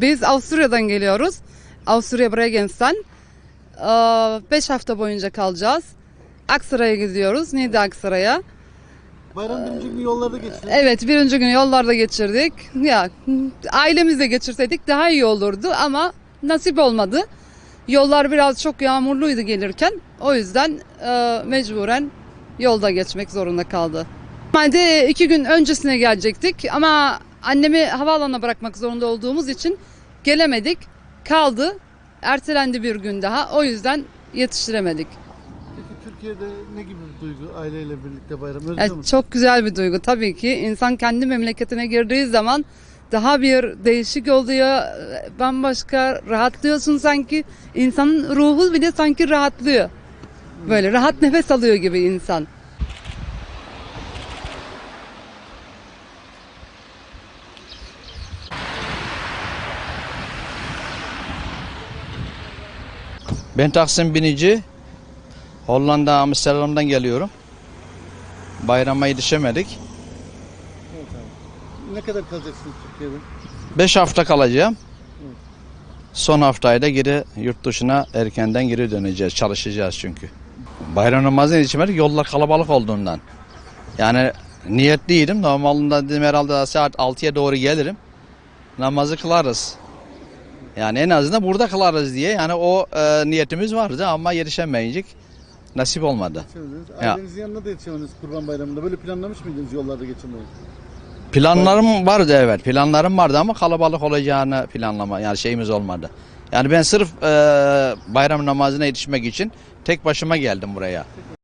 Biz Avusturya'dan geliyoruz. Avusturya Bregenz'den. 5 hafta boyunca kalacağız. Aksaray'a gidiyoruz. Niğde Aksaray'a. Bayram birinci günü yollarda geçti. Evet birinci günü yollarda geçirdik. Ya ailemizle geçirseydik daha iyi olurdu ama nasip olmadı. Yollar biraz çok yağmurluydu gelirken. O yüzden e, mecburen yolda geçmek zorunda kaldı. Normalde iki gün öncesine gelecektik ama annemi havaalanına bırakmak zorunda olduğumuz için gelemedik. Kaldı. Ertelendi bir gün daha. O yüzden yetiştiremedik. Peki Türkiye'de ne gibi bir duygu aileyle birlikte bayram özlüyor musun? çok güzel bir duygu tabii ki. İnsan kendi memleketine girdiği zaman daha bir değişik oluyor. Bambaşka rahatlıyorsun sanki. İnsanın ruhu bile sanki rahatlıyor. Böyle rahat nefes alıyor gibi insan. Ben Taksim Binici. Hollanda Amsterdam'dan geliyorum. Bayrama yetişemedik. Evet abi. Ne kadar kalacaksınız Türkiye'de? 5 hafta kalacağım. Son haftayı da geri yurt dışına erkenden geri döneceğiz. Çalışacağız çünkü. Bayram namazına yetişemedik yollar kalabalık olduğundan. Yani niyetliydim. Normalde dedim herhalde saat 6'ya doğru gelirim. Namazı kılarız. Yani en azından burada kılarız diye. Yani o e, niyetimiz vardı ama yetişemeyecek. Nasip olmadı. Yetişemediniz. Ya. Ailenizin yanına da yetişemediniz kurban bayramında. Böyle planlamış mıydınız yollarda geçirmeyi? Planlarım vardı evet. Planlarım vardı ama kalabalık olacağını planlama yani şeyimiz olmadı. Yani ben sırf e, bayram namazına yetişmek için tek başıma geldim buraya.